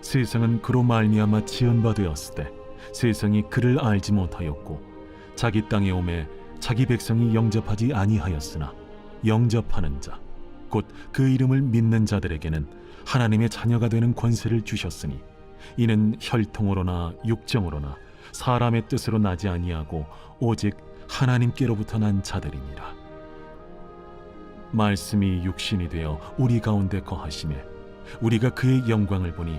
세상은 그로 말미암아 때 세상이 그를 알지 못하였고 자기 땅에 오매 자기 백성이 영접하지 아니하였으나 영접하는 자 곧 그 이름을 믿는 자들에게는 하나님의 자녀가 되는 권세를 주셨으니 이는 혈통으로나 육정으로나 사람의 뜻으로 나지 아니하고 오직 하나님께로부터 난 자들이니라 말씀이 육신이 되어 우리 가운데 거하심에 우리가 그의 영광을 보니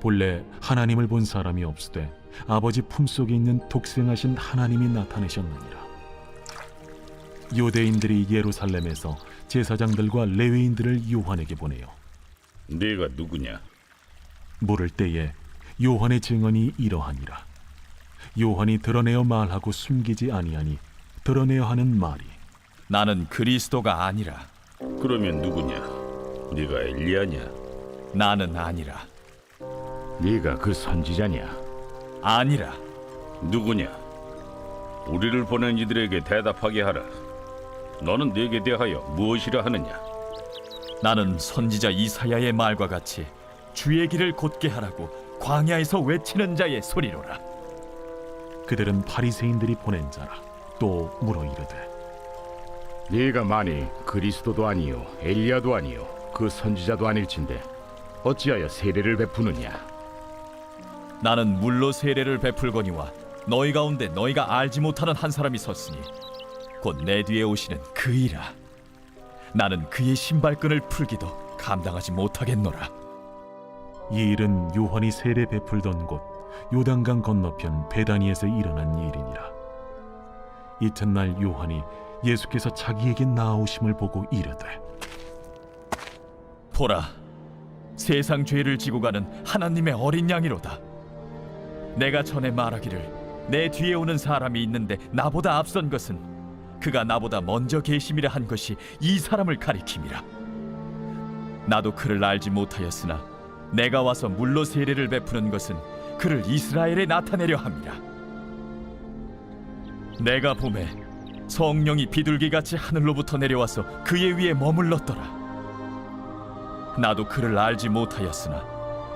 본래 하나님을 본 사람이 없으되 아버지 품속에 있는 독생하신 하나님이 나타내셨느니라 유대인들이 예루살렘에서 제사장들과 레위인들을 요한에게 보내요 네가 누구냐? 물을 때에 요한의 증언이 이러하니라 요한이 드러내어 말하고 숨기지 아니하니 드러내어 하는 말이 나는 그리스도가 아니라 그러면 누구냐? 네가 엘리야냐? 나는 아니라 네가 그 선지자냐? 아니라 누구냐? 우리를 보낸 이들에게 대답하게 하라. 너는 네게 대하여 무엇이라 하느냐? 나는 선지자 이사야의 말과 같이 주의 길을 곧게 하라고 광야에서 외치는 자의 소리로라 그들은 바리새인들이 보낸 자라 또 물어 이르되 네가 만일 그리스도도 아니요 엘리야도 아니요 그 선지자도 아닐진데 어찌하여 세례를 베푸느냐? 나는 물로 세례를 베풀거니와 너희 가운데 너희가 알지 못하는 한 사람이 섰으니 곧 내 뒤에 오시는 그이라. 나는 그의 신발끈을 풀기도 감당하지 못하겠노라. 이 일은 요한이 세례 베풀던 곳 요단강 건너편 베다니에서 일어난 일이니라. 이튿날 요한이 예수께서 자기에게 나아오심을 보고 이르되 보라 세상 죄를 지고 가는 하나님의 어린 양이로다 내가 전에 말하기를 내 뒤에 오는 사람이 있는데 나보다 앞선 것은 그가 나보다 먼저 계심이라 한 것이 이 사람을 가리킴이라. 나도 그를 알지 못하였으나 내가 와서 물로 세례를 베푸는 것은 그를 이스라엘에 나타내려 함이라. 내가 봄에 성령이 비둘기같이 하늘로부터 내려와서 그의 위에 머물렀더라. 나도 그를 알지 못하였으나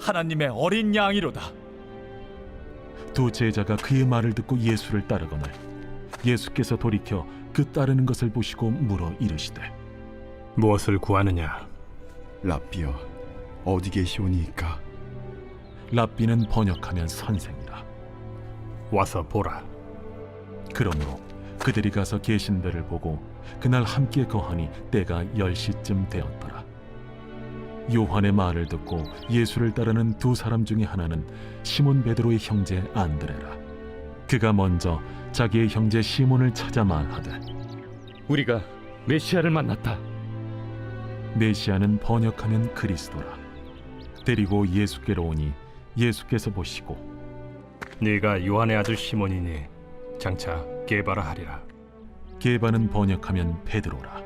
하나님의 어린 양이로다 두 제자가 그의 말을 듣고 예수를 따르거늘 예수께서 돌이켜 그 따르는 것을 보시고 물어 이르시되 무엇을 구하느냐? 라비여 어디 계시오니이까 랍비는 번역하면 선생이라 와서 보라. 그러므로 그들이 가서 계신 데를 보고 그날 함께 거하니 때가 열 시쯤 되었더라. 요한의 말을 듣고 예수를 따르는 두 사람 중에 하나는 시몬 베드로의 형제 안드레라. 그가 먼저 자기의 형제 시몬을 찾아 말하되 우리가 메시아를 만났다. 메시아는 번역하면 그리스도라 데리고 예수께로 오니 예수께서 보시고 네가 요한의 아들 시몬이니 장차 게바라 하리라. 게바는 번역하면 베드로라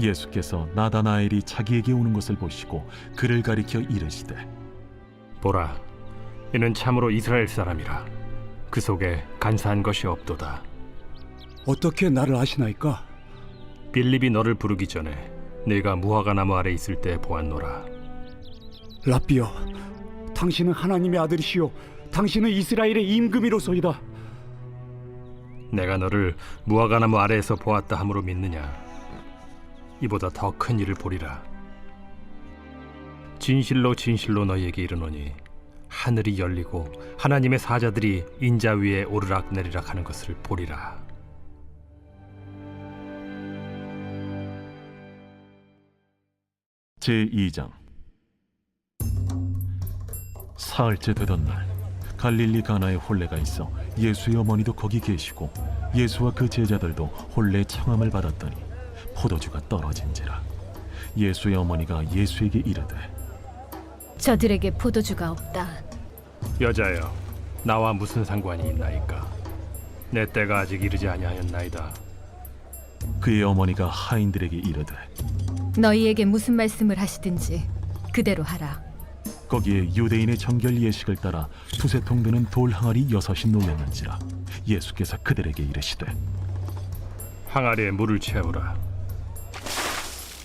예수께서 나다나엘이 자기에게 오는 것을 보시고 그를 가리켜 이르시되 보라, 이는 참으로 이스라엘 사람이라. 그 속에 간사한 것이 없도다. 어떻게 나를 아시나이까? 빌립이 너를 부르기 전에 네가 무화과 나무 아래 있을 때 보았노라. 라비여, 당신은 하나님의 아들이시요, 당신은 이스라엘의 임금이로소이다. 내가 너를 무화과 나무 아래에서 보았다 함으로 믿느냐? 이보다 더 큰 일을 보리라. 진실로 진실로 너희에게 이르노니 하늘이 열리고 하나님의 사자들이 인자 위에 오르락 내리락 하는 것을 보리라. 제2장 사흘째 되던 날 갈릴리 가나에 혼례가 있어 예수의 어머니도 거기 계시고 예수와 그 제자들도 혼례 청함을 받았더니 포도주가 떨어진지라 예수의 어머니가 예수에게 이르되 저들에게 포도주가 없다. 여자여, 나와 무슨 상관이 있나이까? 내 때가 아직 이르지 아니하였나이다. 그의 어머니가 하인들에게 이르되 너희에게 무슨 말씀을 하시든지 그대로 하라. 거기에 유대인의 정결 예식을 따라 두세 통 드는 돌 항아리 여섯이 놓였는지라 예수께서 그들에게 이르시되 항아리에 물을 채우라.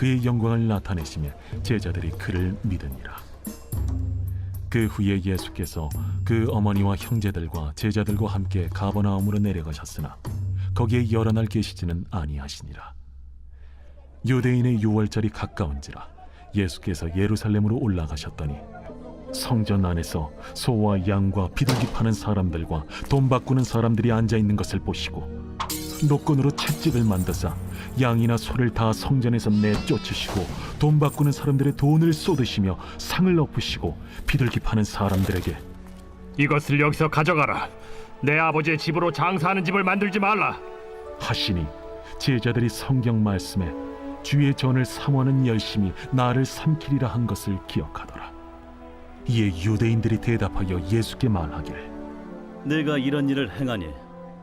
그의 영광을 나타내시며 제자들이 그를 믿으니라. 그 후에 예수께서 그 어머니와 형제들과 제자들과 함께 가버나움으로 내려가셨으나 거기에 여러 날 계시지는 아니하시니라. 유대인의 유월절이 가까운지라 예수께서 예루살렘으로 올라가셨더니 성전 안에서 소와 양과 비둘기 파는 사람들과 돈 바꾸는 사람들이 앉아 있는 것을 보시고 노건으로 채찍을 만드사 양이나 소를 다 성전에서 내쫓으시고 돈 바꾸는 사람들의 돈을 쏟으시며 상을 엎으시고 비둘기 파는 사람들에게 이것을 여기서 가져가라. 내 아버지의 집으로 장사하는 집을 만들지 말라. 하시니 제자들이 성경 말씀에 주의 전을 삼원은 열심히 나를 삼키리라 한 것을 기억하더라 이에 유대인들이 대답하여 예수께 말하기를 내가 이런 일을 행하니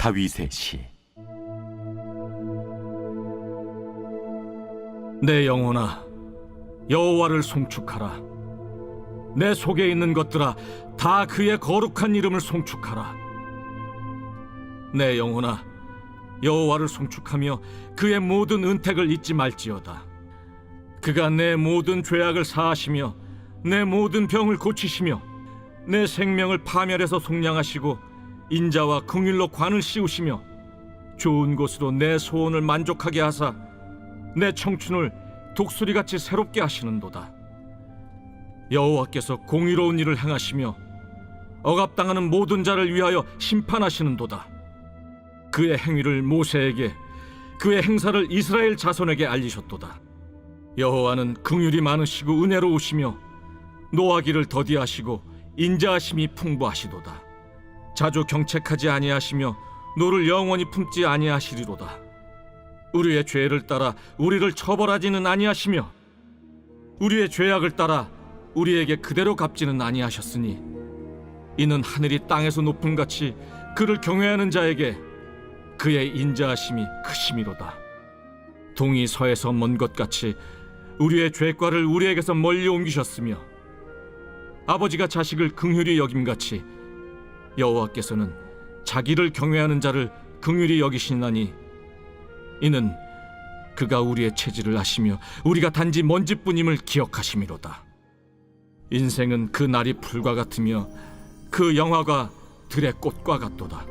다윗의 시. 내 영혼아 여호와를 송축하라. 내 속에 있는 것들아 다 그의 거룩한 이름을 송축하라. 내 영혼아 여호와를 송축하며 그의 모든 은택을 잊지 말지어다. 그가 내 모든 죄악을 사하시며 내 모든 병을 고치시며 내 생명을 파멸해서 속량하시고 인자와 긍휼로 관을 씌우시며 좋은 곳으로 내 소원을 만족하게 하사 내 청춘을 독수리같이 새롭게 하시는도다. 여호와께서 공의로운 일을 행하시며 억압당하는 모든 자를 위하여 심판하시는도다. 그의 행위를 모세에게 그의 행사를 이스라엘 자손에게 알리셨도다. 여호와는 긍휼이 많으시고 은혜로우시며 노하기를 더디하시고 인자하심이 풍부하시도다. 자주 경책하지 아니하시며 노를 영원히 품지 아니하시리로다. 우리의 죄를 따라 우리를 처벌하지는 아니하시며 우리의 죄악을 따라 우리에게 그대로 갚지는 아니하셨으니 이는 하늘이 땅에서 높음 같이 그를 경외하는 자에게 그의 인자하심이 크심이로다. 동이 서에서 먼 것 같이 우리의 죄과를 우리에게서 멀리 옮기셨으며 아버지가 자식을 긍휼히 여김 같이 여호와께서는 자기를 경외하는 자를 긍휼히 여기시나니 이는 그가 우리의 체질을 아시며 우리가 단지 먼지뿐임을 기억하심이로다. 인생은 그 날이 풀과 같으며 그 영화가 들의 꽃과 같도다.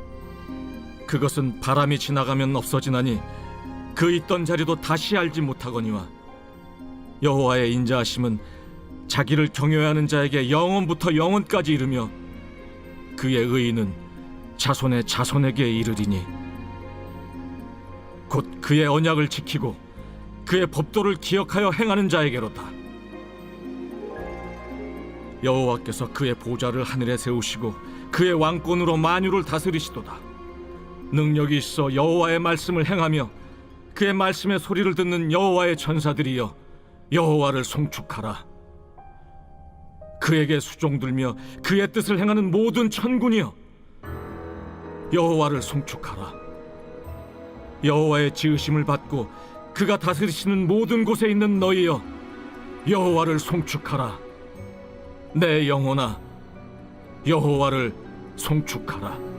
그것은 바람이 지나가면 없어지나니 그 있던 자리도 다시 알지 못하거니와 여호와의 인자하심은 자기를 경외하는 자에게 영원부터 영원까지 이르며 그의 의인은 자손의 자손에게 이르리니 곧 그의 언약을 지키고 그의 법도를 기억하여 행하는 자에게로다. 여호와께서 그의 보좌를 하늘에 세우시고 그의 왕권으로 만유를 다스리시도다. 능력이 있어 여호와의 말씀을 행하며 그의 말씀의 소리를 듣는 여호와의 천사들이여 여호와를 송축하라. 그에게 수종들며 그의 뜻을 행하는 모든 천군이여 여호와를 송축하라. 여호와의 지으심을 받고 그가 다스리시는 모든 곳에 있는 너희여 여호와를 송축하라. 내 영혼아 여호와를 송축하라.